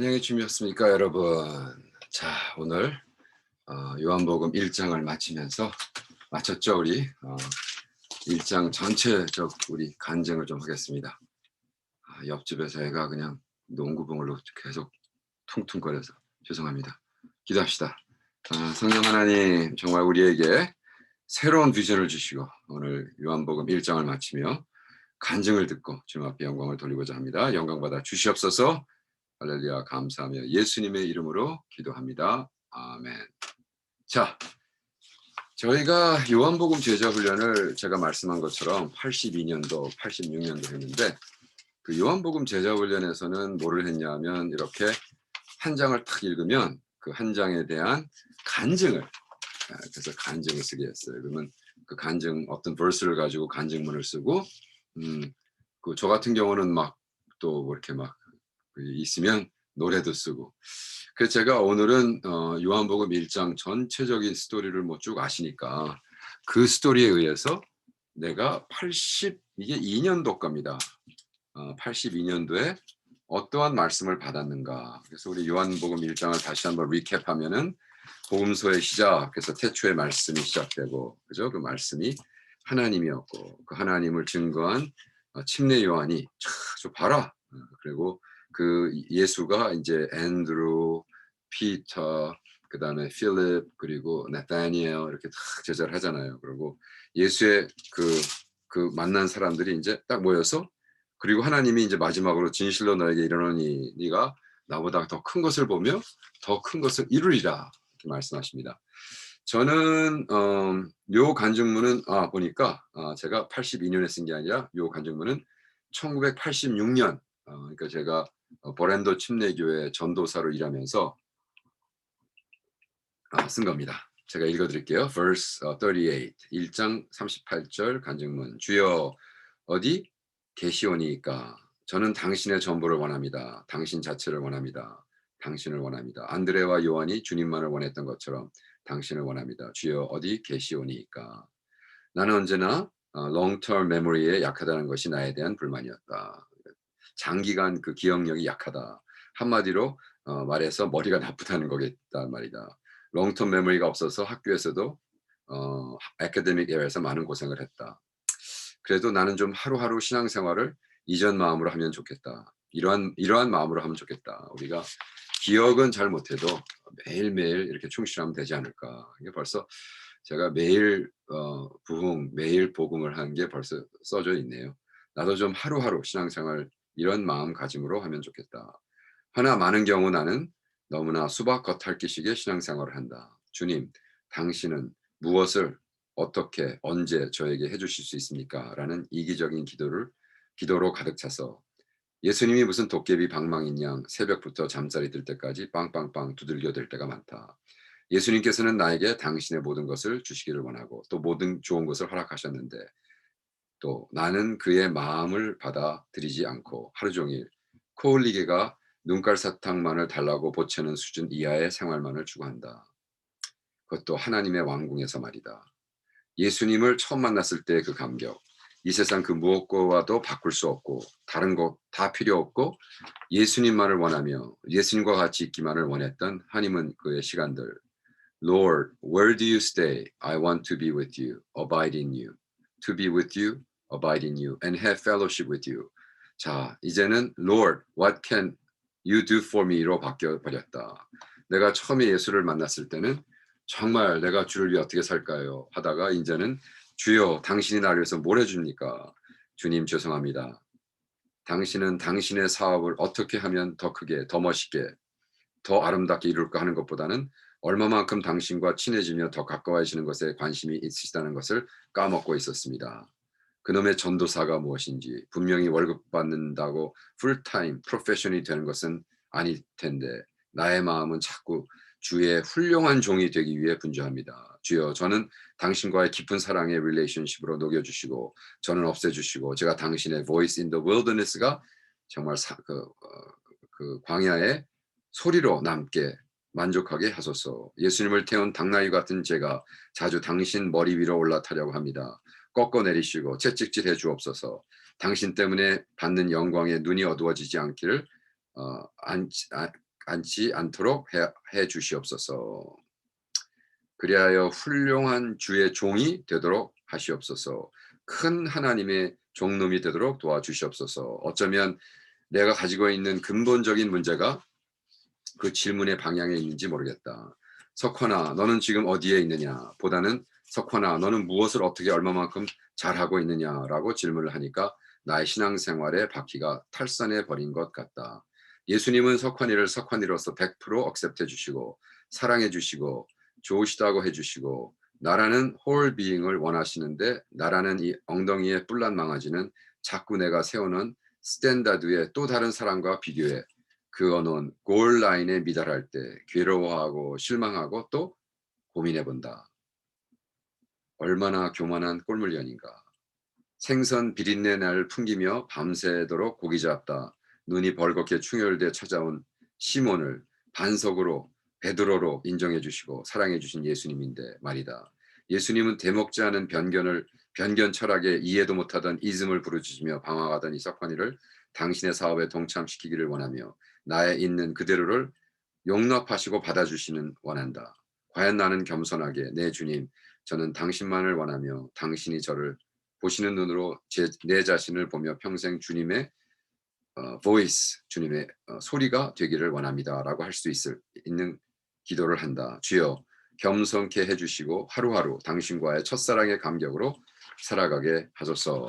안녕히 주무셨습니까 여러분? 자 오늘 어, 요한복음 1장을 마치면서 마쳤죠 우리? 어, 1장 전체적 우리 간증을 좀 하겠습니다. 아, 옆집에서 애가 그냥 농구봉으로 계속 퉁퉁거려서 죄송합니다. 기도합시다. 아, 성령 하나님 정말 우리에게 새로운 비전을 주시고 오늘 요한복음 1장을 마치며 간증을 듣고 주님 앞에 영광을 돌리고자 합니다. 영광 받아 주시옵소서 할렐루야 감사하며 예수님의 이름으로 기도합니다. 아멘. 자, 저희가 요한복음 제자 훈련을 제가 말씀한 것처럼 82년도, 86년도 했는데 그 요한복음 제자 훈련에서는 뭐를 했냐면 이렇게 한 장을 탁 읽으면 그 한 장에 대한 간증을 아, 그래서 간증을 쓰게 했어요. 그러면 그 간증 어떤 verse를 가지고 간증문을 쓰고 음, 그 저 같은 경우는 막 또 이렇게 막 있으면 노래도 쓰고 그래서 제가 오늘은 어, 요한복음 1장 전체적인 스토리를 뭐 쭉 아시니까 그 스토리에 의해서 내가 80 이게 2년도 겁니다. 어, 82년도에 어떠한 말씀을 받았는가. 그래서 우리 요한복음 1장을 다시 한번 리캡하면은 복음서의 시작, 그래서 태초의 말씀이 시작되고, 그죠? 그 말씀이 하나님이었고, 그 하나님을 증거한 어, 침례 요한이 저 봐라. 어, 그리고 그 예수가 이제 앤드루, 피터, 그 다음에 필립 그리고 나타니엘 이렇게 다 제자를 하잖아요. 그리고 예수의 그, 그 만난 사람들이 이제 딱 모여서 그리고 하나님이 이제 마지막으로 진실로 너에게 이르노니 네가 나보다 더 큰 것을 보며 더 큰 것을 이루리라 이렇게 말씀하십니다. 저는 어, 요 간증문은 아 보니까 아, 제가 82년에 쓴 게 아니라 요 간증문은 1986년 어, 그러니까 제가 어, 버랜도 침례교회 전도사로 일하면서 아, 쓴 겁니다. 제가 읽어드릴게요. verse 38, 1장 38절 간증문. 주여 어디 계시오니까 저는 당신의 전부를 원합니다. 당신 자체를 원합니다. 당신을 원합니다. 안드레와 요한이 주님만을 원했던 것처럼 당신을 원합니다. 주여 어디 계시오니까 나는 언제나 long-term memory에 약하다는 것이 나에 대한 불만이었다. 장기간 그 기억력이 약하다. 한마디로 어, 말해서 머리가 나쁘다는 거겠다 말이다. 롱텀 메모리가 없어서 학교에서도 어, 아카데믹 에어에서 많은 고생을 했다. 그래도 나는 좀 하루하루 신앙생활을 이전 마음으로 하면 좋겠다. 이러한 이러한 마음으로 하면 좋겠다. 우리가 기억은 잘 못해도 매일매일 이렇게 충실하면 되지 않을까. 이게 벌써 제가 매일 어, 부흥, 매일 복음을 하는 게 벌써 써져 있네요. 나도 좀 하루하루 신앙생활 이런 마음가짐으로 하면 좋겠다. 하나 많은 경우 나는 너무나 수박 겉핥기식의 신앙생활을 한다. 주님, 당신은 무엇을 어떻게 언제 저에게 해주실 수 있습니까? 라는 이기적인 기도를 기도로 가득 차서 예수님이 무슨 도깨비 방망인 양 새벽부터 잠자리 들 때까지 빵빵빵 두들겨 댈 때가 많다. 예수님께서는 나에게 당신의 모든 것을 주시기를 원하고 또 모든 좋은 것을 허락하셨는데 또 나는 그의 마음을 받아들이지 않고 하루 종일 코흘리게가 눈깔 사탕만을 달라고 보채는 수준 이하의 생활만을 추구한다. 그것도 하나님의 왕궁에서 말이다. 예수님을 처음 만났을 때 그 감격, 이 세상 그 무엇과도 바꿀 수 없고 다른 것 다 필요 없고 예수님만을 원하며 예수님과 같이 있기만을 원했던 하나님은 그의 시간들. Lord, where do you stay? I want to be with you, abide in you. To be with you, abide in you and have fellowship with you. 자, 이제는 Lord, what can you do for me로 바뀌어 버렸다. 내가 처음에 예수를 만났을 때는 정말 내가 주를 위해 어떻게 살까요? 하다가 이제는 주여 당신이 나를 위해서 뭘 해줍니까? 주님 죄송합니다. 당신은 당신의 사업을 어떻게 하면 더 크게, 더 멋있게, 더 아름답게 이룰까 하는 것보다는 얼마만큼 당신과 친해지며 더 가까워지는 것에 관심이 있으시다는 것을 까먹고 있었습니다. 그놈의 전도사가 무엇인지 분명히 월급 받는다고 풀타임 프로페셔널이 되는 것은 아닐 텐데 나의 마음은 자꾸 주의 훌륭한 종이 되기 위해 분주합니다. 주여 저는 당신과의 깊은 사랑의 릴레이션십으로 녹여주시고 저는 없애주시고 제가 당신의 voice in the wilderness가 정말 사, 그, 어, 그 광야의 소리로 남게 만족하게 하소서. 예수님을 태운 당나귀 같은 제가 자주 당신 머리 위로 올라타려고 합니다. 꺾어 내리시고 채찍질 해 주옵소서. 당신 때문에 받는 영광에 눈이 어두워지지 않기를 어, 안, 아, 앉지 않도록 해, 해 주시옵소서. 그리하여 훌륭한 주의 종이 되도록 하시옵소서. 큰 하나님의 종놈이 되도록 도와주시옵소서. 어쩌면 내가 가지고 있는 근본적인 문제가 그 질문의 방향에 있는지 모르겠다. 석환아, 너는 지금 어디에 있느냐? 보다는 석환아, 너는 무엇을 어떻게 얼마만큼 잘하고 있느냐라고 질문을 하니까 나의 신앙생활의 바퀴가 탈선해 버린 것 같다. 예수님은 석환이를 석환이로서 100% 억셉트해 주시고 사랑해 주시고 좋으시다고 해 주시고 나라는 홀 비잉을 원하시는데 나라는 이 엉덩이에 뿔난 망아지는 자꾸 내가 세우는 스탠다드의 또 다른 사람과 비교해 그어놓은 골 라인에 미달할 때 괴로워하고 실망하고 또 고민해 본다. 얼마나 교만한 꼴물년인가. 생선 비린내 날 풍기며 밤새도록 고기 잡다. 눈이 벌겋게 충혈돼 찾아온 시몬을 반석으로 베드로로 인정해 주시고 사랑해 주신 예수님인데 말이다. 예수님은 대먹지 않은 변견을 변견 철학에 이해도 못하던 이즘을 부르짖으며 방황하던 이 석환이를 당신의 사업에 동참시키기를 원하며 나의 있는 그대로를 용납하시고 받아주시는 원한다. 과연 나는 겸손하게 내 주님 저는 당신만을 원하며 당신이 저를 보시는 눈으로 제, 내 자신을 보며 평생 주님의 어, voice 주님의 어, 소리가 되기를 원합니다라고 할 수 있을 있는 기도를 한다. 주여 겸손케 해주시고 하루하루 당신과의 첫사랑의 감격으로 살아가게 하소서.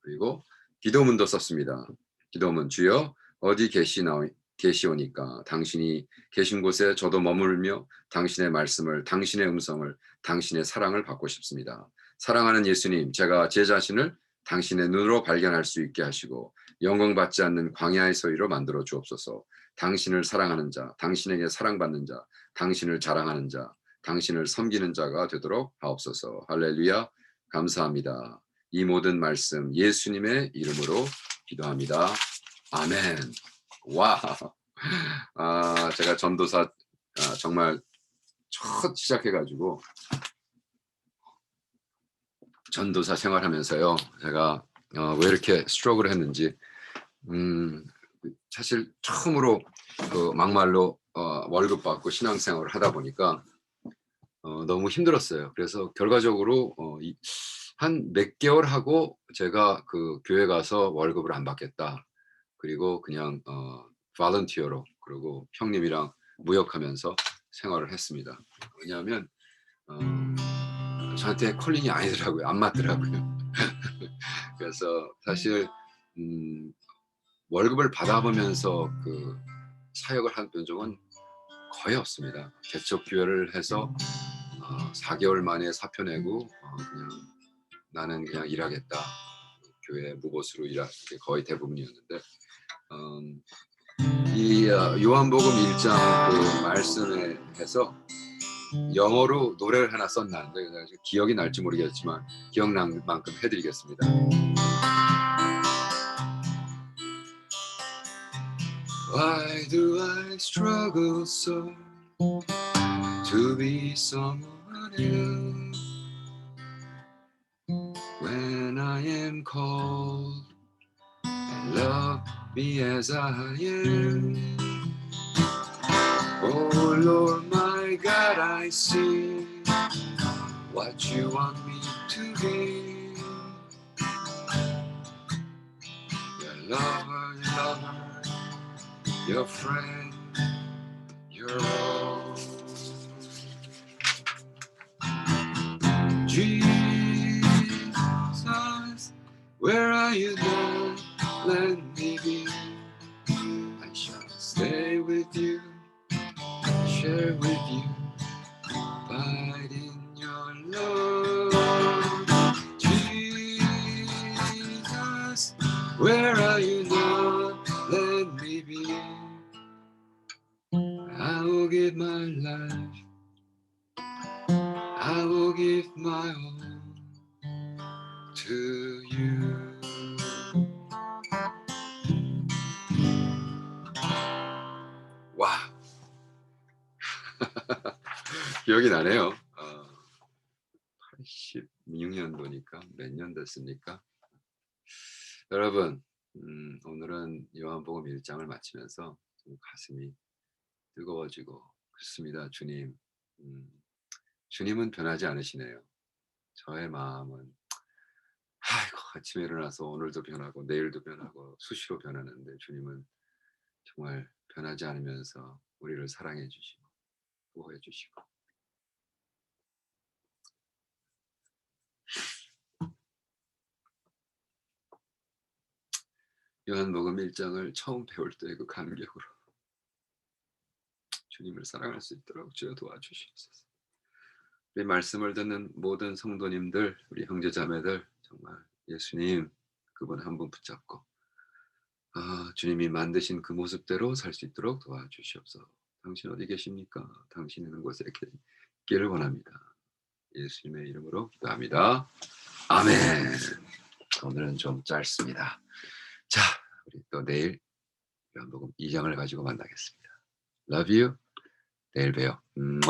그리고 기도문도 썼습니다. 기도문 주여 어디 계시나 계시오니까 당신이 계신 곳에 저도 머물며 당신의 말씀을 당신의 음성을 당신의 사랑을 받고 싶습니다. 사랑하는 예수님, 제가 제 자신을 당신의 눈으로 발견할 수 있게 하시고 영광 받지 않는 광야의 소리로 만들어 주옵소서. 당신을 사랑하는 자, 당신에게 사랑받는 자, 당신을 자랑하는 자, 당신을 섬기는 자가 되도록 하옵소서. 할렐루야. 감사합니다. 이 모든 말씀 예수님의 이름으로 기도합니다. 아멘. 와. 아, 제가 전도사 아, 정말 첫 시작해가지고 전도사 생활하면서요. 제가 어, 왜 이렇게 스트로그를 했는지 음, 사실 처음으로 그 막말로 어, 월급 받고 신앙생활을 하다 보니까 어, 너무 힘들었어요. 그래서 결과적으로 어, 한 몇 개월 하고 제가 그 교회 가서 월급을 안 받겠다. 그리고 그냥 어, 발런티어로 그리고 형님이랑 무역하면서 생활을 했습니다. 왜냐하면 어, 저한테 콜링이 아니더라고요. 안 맞더라고요. 그래서 사실 음, 월급을 받아보면서 그 사역을 한 적은 거의 없습니다. 개척 교회를 해서 어, 4개월 만에 사표 내고 어, 그냥 나는 그냥 일하겠다. 교회 무보수로 일하는 게 거의 대부분이었는데 음, 이 어, 요한복음 1장 그 말씀에 해서 영어로 노래를 하나 썼나는데 기억이 날지 모르겠지만 기억난 만큼 해드리겠습니다. When I am called and love me as I am? Oh Lord, my God, I see what you want me to be. Your lover, your lover your friend, your own. 기억이 나네요. 어, 86년도니까 몇 년 됐습니까? 여러분, 음, 오늘은 요한복음 1장을 마치면서 좀 가슴이 뜨거워지고 그렇습니다. 주님. 음, 주님은 변하지 않으시네요. 저의 마음은 아이고 아침에 일어나서 오늘도 변하고 내일도 변하고 수시로 변하는데 주님은 정말 변하지 않으면서 우리를 사랑해 주시고 보호해 주시고 요한복음 1장을 처음 배울 때 그 감격으로 주님을 사랑할 수 있도록 주여 도와주시옵소서. 우리 말씀을 듣는 모든 성도님들, 우리 형제자매들 정말 예수님 그분 한 분 붙잡고 아, 주님이 만드신 그 모습대로 살 수 있도록 도와주시옵소서. 당신 어디 계십니까? 당신 있는 곳에 있기를 원합니다. 예수님의 이름으로 기도합니다. 아멘. 오늘은 좀 짧습니다. 자, 우리 또 내일 요한복음 2장을 가지고 만나겠습니다. Love you. 내일 봬요. 음